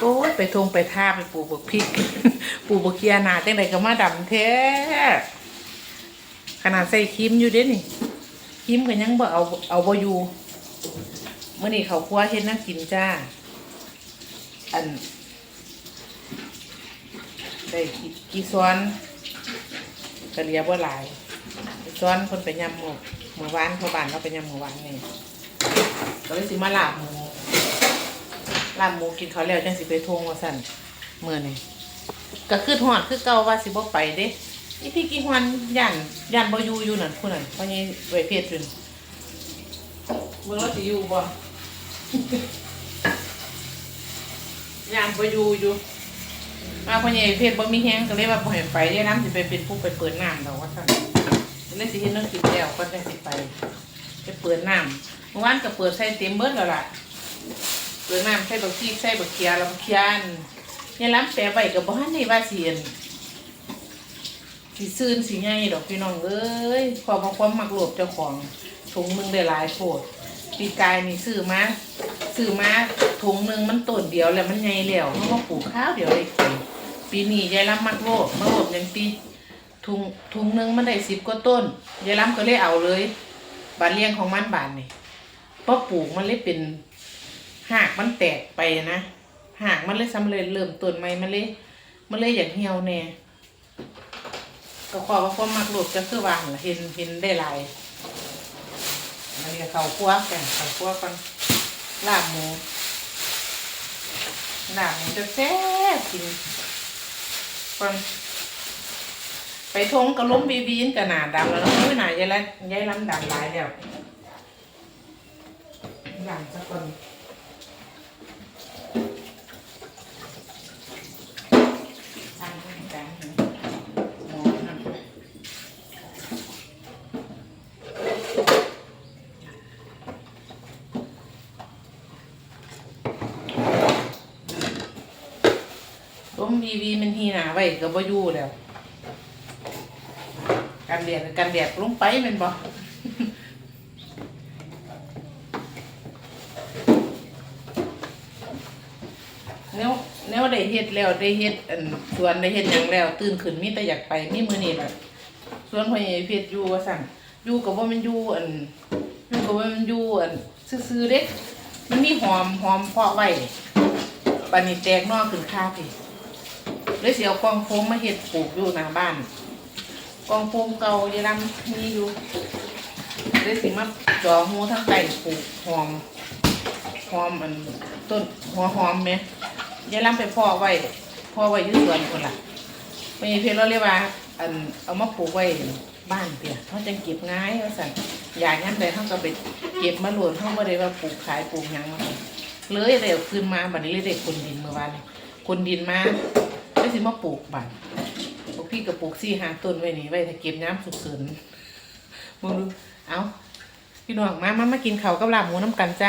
โอ้ยไปทงไปท่าไปปลูกบักพริก ปลูกบักเคียนาจังไดก็มาดำแท้ขนาดใส่ครีมอยู่เด้นี่ครีมก็ยังบ่เอาเอาบ่อยู่เมื่อนี้เขาครัวเฮ็ดน่ากินจ้า อันได้กี่กี่ซ้อนก็เลียบ่หลายซ้อนคนไปยำหมูหมู่บ้านเขาบานเขาไปยำหมู่บ้านนี่ก็เลยสิมาลาบหมู ลาบหมูกินเขาวแล้วจังสิไปทวงว่าสั่นเมื่อนี่ก็คือหอดคือเก่าว่าสิบ่ไปเด้อีพี่กี่ฮวนย่านย่านบ่อยู่อยู่นั่นผู้นั้นเพราะงี้ไว้เพชรอยู่เบิ่งแล้วสิอยู่บ่ ย่านบ่อยู่อยู่มาพ่อใหญ่เพชรบ่มีแฮงก็เลยว่าบ่ให้ไปเดี๋ยวน้ำสิไปเป็นผู้ไปเปิดน้ำดอกว่าซั่นเลยสิเฮ็ดน้องกินแล้วก็จังสิไป ไปเปิดน้ำเมื่อวานก็เปิดใส่เต็มเบิดแล้วล่ะ เปิดน้ำใส่บักพริกใส่บักเขียลำเขียนยายล้ำแปะไว้ก็บ่ทันได้ว่าสิอั่นสิซื่นสิใหญ่ดอกพี่น้องเอ้ยขอบความมักโลภเจ้าของถุงมึงได้หลายโพดปีกายนี่ซื้อมาซื้อมาถุงหนึงมันต้นเดียวแล้วมันใหญ่แล้วมันก็ปลูกข้าวเดียวได้กินปีนี้ยายล้ำมักโลภมักโลภอย่างตีถุงถุงหนึงมันได้สิบกว่าต้นยายล้ำก็เลยเอาเลยบานเลี้ยงของมันบานนี่พอปลูกมันเลยเป็น หากมันแตกไปนะหากมันเลยสำเร็จเริ่มต้นใหม่มันเลยมันเลยอย่างเหี่ยวแน่ก็ขอว่าความมักโลภก็คือวาหั่นล่ะเห็นเห็นได้หลายอันนี้ก็เขาคั่วกันเขาคั่วกันลาบหมูลาบหมูจะแซ่บกินฟังไปทงกระล้มบีบีนกระหนาดำแล้วเนาะอุ้ยหนายายละยายล้ำดำหลายแล้วดำสักคน ทำให้กันหมอนะล้มบีบีมันฮีหนาไว้ก็บ่อยู่แล้วกันแดดกันแดดลงไปมันบ่ แนวแนวได้เฮ็ดแล้วได้เฮ็ดอันสวนได้เฮ็ดหยังแล้ว ตื่นขึ้นมีแต่อยากไปมีมื้อนี้ล่ะสวนพ่อใหญ่เพชรอยู่ว่าซั่นอยู่ก็บ่แม่นอยู่อันอยู่ก็บ่แม่นอยู่อันซื่อๆเด้มันมีหอมหอมเพาะไว้บัดนี้แตกนอกขึ้นคาพี่เลยสิเอากองโฟมมาเฮ็ดปลูกอยู่หน้าบ้าน กองโฟมเก่าอยู่นำมีอยู่เลยสิมาจอหูทั้งไก่ปลูกหอมหอมอันต้นหัวหอมไหม ยายล้ำไปพ่อไว้พ่อไว้ยืดสวนคนละไม่เพลเราเรียกว่าอันเอามาปลูกไว้บ้านเปียเขาจะเก็บง่ายว่าสั่นอยากงั้นเลยเขาก็ไปเก็บมาหลวนเขาไม่ได้ว่าปลูกขายปลูกยังมาเลยเดี๋ยวคืนมาบัดนี้เลยได้คนดินเมื่อวานคนดินมาไม่สิมาปลูกบัดพวกพี่ก็ปลูกซี่หาต้นไว้นี่ไว้ถ้าเก็บน้ำสุกเสริญมึงดูเอาพี่น้องมามามากินเขากับลาบหมูน้ำกันจ้า